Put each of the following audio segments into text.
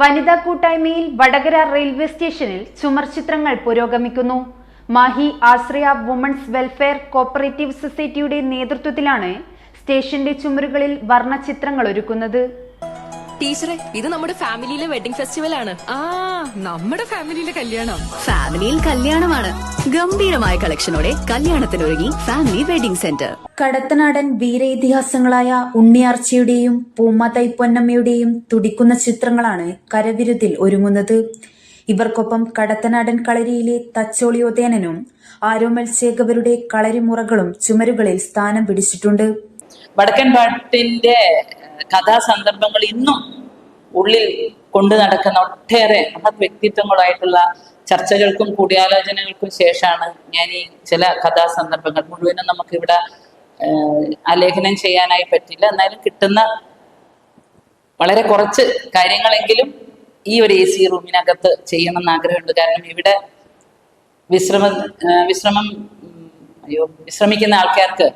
വനിതാ കൂട്ടായ്മയിൽ വടകര റെയിൽവേ സ്റ്റേഷനിൽ ചുമർചിത്രങ്ങൾ പുരോഗമിക്കുന്നു. Mahe Ashraya women's welfare cooperative സൊസൈറ്റിയുടെ നേതൃത്വത്തിലാണ് സ്റ്റേഷന്റെ ചുമരുകളിൽ വർണചിത്രങ്ങൾ ഒരുക്കുന്നത്. ടീച്ചറെ ഇത് നമ്മുടെ ഫാമിലിയിലെ വെഡിങ് ഫെസ്റ്റിവൽ ആണ് ആ നമ്മുടെ ഫാമിലിയിലെ കല്യാണം. ഫാമിലിയിൽ കല്യാണമാണ്. ഗംഭീരമായ കളക്ഷനോടെ കല്യാണത്തിനൊരുങ്ങി ഫാമിലി വെഡിംഗ് സെന്റർ. കടത്തനാടൻ വീരേതിഹാസങ്ങളായ ഉണ്ണിയാർച്ചയുടെയും പൊന്നമ്മയുടെയും തുടിക്കുന്ന ചിത്രങ്ങളാണ് കരവിരുതിൽ ഒരുങ്ങുന്നത്. ഇവർക്കൊപ്പം കടത്തനാടൻ കളരിയിലെ തച്ചോളിയോദേനും ആരോമൽ ചേകവരുടെ കളരിമുറകളും ചുമരുകളിൽ സ്ഥാനം പിടിച്ചിട്ടുണ്ട്. വടക്കൻ പാട്ടിന്റെ കഥാസന്ദർഭങ്ങൾ ഇന്നും ഉള്ളിൽ കൊണ്ടു നടക്കുന്ന ഒട്ടേറെ മഹത് വ്യക്തിത്വങ്ങളായിട്ടുള്ള ചർച്ചകൾക്കും കൂടിയാലോചനകൾക്കും ശേഷമാണ് ഞാൻ ഈ ചില കഥാസന്ദർഭങ്ങൾ മുഴുവനും നമുക്ക് ഇവിടെ ആലേഖനം ചെയ്യാനായി പറ്റില്ല. എന്നാലും കിട്ടുന്ന വളരെ കുറച്ച് കാര്യങ്ങളെങ്കിലും ഈ ഒരു എ സി റൂമിനകത്ത് ചെയ്യണമെന്ന് ആഗ്രഹമുണ്ട്. കാരണം ഇവിടെ വിശ്രമ വിശ്രമം അയ്യോ വിശ്രമിക്കുന്ന ആൾക്കാർക്ക്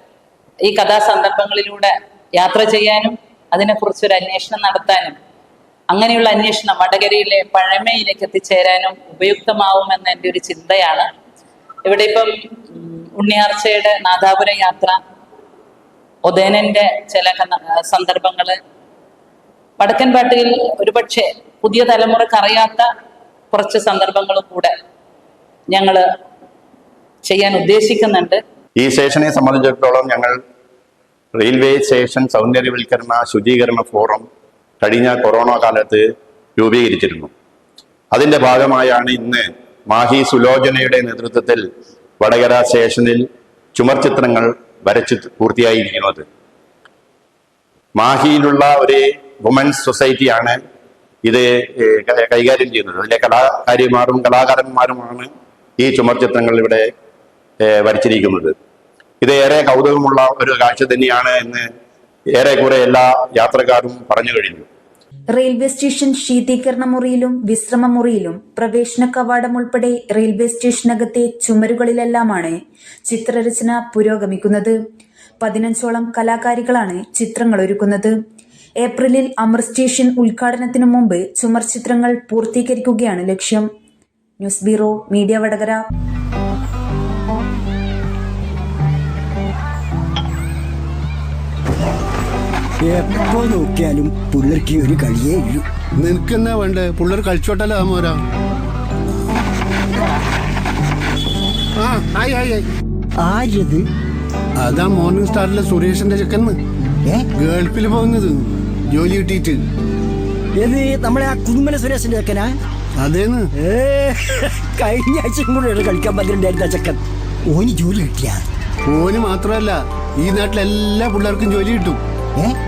ഈ കഥാസന്ദർഭങ്ങളിലൂടെ യാത്ര ചെയ്യാനും അതിനെക്കുറിച്ച് ഒരു അന്വേഷണം നടത്താനും അങ്ങനെയുള്ള അന്വേഷണം വടകരയിലെ പഴമയിലേക്ക് എത്തിച്ചേരാനും ഉപയുക്തമാവുമെന്ന എന്റെ ഒരു ചിന്തയാണ്. ഇവിടെ ഇപ്പം ഉണ്ണിയാർച്ചയുടെ നാദാപുര യാത്ര ഒതേനന്റെ ചില സന്ദർഭങ്ങൾ വടക്കൻ പാട്ടിൽ ഒരുപക്ഷെ പുതിയ തലമുറയ്ക്ക് അറിയാത്ത കുറച്ച് സന്ദർഭങ്ങളും കൂടെ ഞങ്ങൾ ചെയ്യാൻ ഉദ്ദേശിക്കുന്നുണ്ട്. ഈ സ്റ്റേഷനെ സംബന്ധിച്ചിടത്തോളം ഞങ്ങൾ റെയിൽവേ സ്റ്റേഷൻ സൗന്ദര്യവൽക്കരണ ശുചീകരണ ഫോറം കഴിഞ്ഞ കൊറോണ കാലത്ത് രൂപീകരിച്ചിരുന്നു. അതിന്റെ ഭാഗമായാണ് ഇന്ന് മാഹി സുലോചനയുടെ നേതൃത്വത്തിൽ വടകര സ്റ്റേഷനിൽ ചുമർ ചിത്രങ്ങൾ വരച്ച് പൂർത്തിയായിരിക്കുന്നത്. മാഹിയിലുള്ള ഒരു വുമൻസ് സൊസൈറ്റിയാണ് ഇത് കൈകാര്യം ചെയ്യുന്നത്. അതിലെ കലാകാരിമാരും കലാകാരന്മാരുമാണ് ഈ ചുമർ ചിത്രങ്ങൾ ഇവിടെ വരച്ചിരിക്കുന്നത്. ഇത് ഏറെ കൗതുകമുള്ള ഒരു കാഴ്ച തന്നെയാണ് എന്ന് ഏറെക്കുറെ എല്ലാ യാത്രക്കാരും പറഞ്ഞു കഴിഞ്ഞു. റെയിൽവേ സ്റ്റേഷൻ ശീതീകരണ മുറിയിലും വിശ്രമ മുറിയിലും പ്രവേശന കവാടം ഉൾപ്പെടെ റെയിൽവേ സ്റ്റേഷനകത്തെ ചുമരുകളിലെല്ലാമാണ് ചിത്രരചന പുരോഗമിക്കുന്നത്. പതിനഞ്ചോളം കലാകാരികളാണ് ചിത്രങ്ങൾ ഒരുക്കുന്നത്. ഏപ്രിലിൽ അമർ സ്റ്റേഷൻ ഉദ്ഘാടനത്തിനു മുമ്പ് ചുമർ ചിത്രങ്ങൾ പൂർത്തീകരിക്കുകയാണ് ലക്ഷ്യം. News bureau media Vadakara. എപ്പോ നോക്കിയാലും പുള്ളർക്ക് ഒരു കളിയേ ഉള്ളൂ നിനക്കെന്നാ വേണ്ടേ? പുള്ളർ കളിച്ചോട്ടല്ലോ മോരാ? ആ ആയി ആയി ആയി. ആരത് അതാ മോർണിംഗ് സ്റ്റാറിലെ സുരേഷിന്റെ ചെക്കന്ന് ഏ? ഗൾഫിൽ പോകുന്നത്. ജോലി കിട്ടിയിട്ട്. ഏത് നമ്മളെ ആ കുന്നുമല സുരേഷിന്റെ ചെക്കനാ? അതേന്ന്. ഏ കഴിഞ്ഞ ആഴ്ച കൂടെ കളിക്കാൻ പറ്റുന്നുണ്ടായിരുന്ന ചെക്കൻ. ഓന് ജോലി കിട്ടിയ? ഓന് മാത്രമല്ല ഈ നാട്ടിലെല്ലാ പിള്ളേർക്കും ജോലി കിട്ടും. ഏ?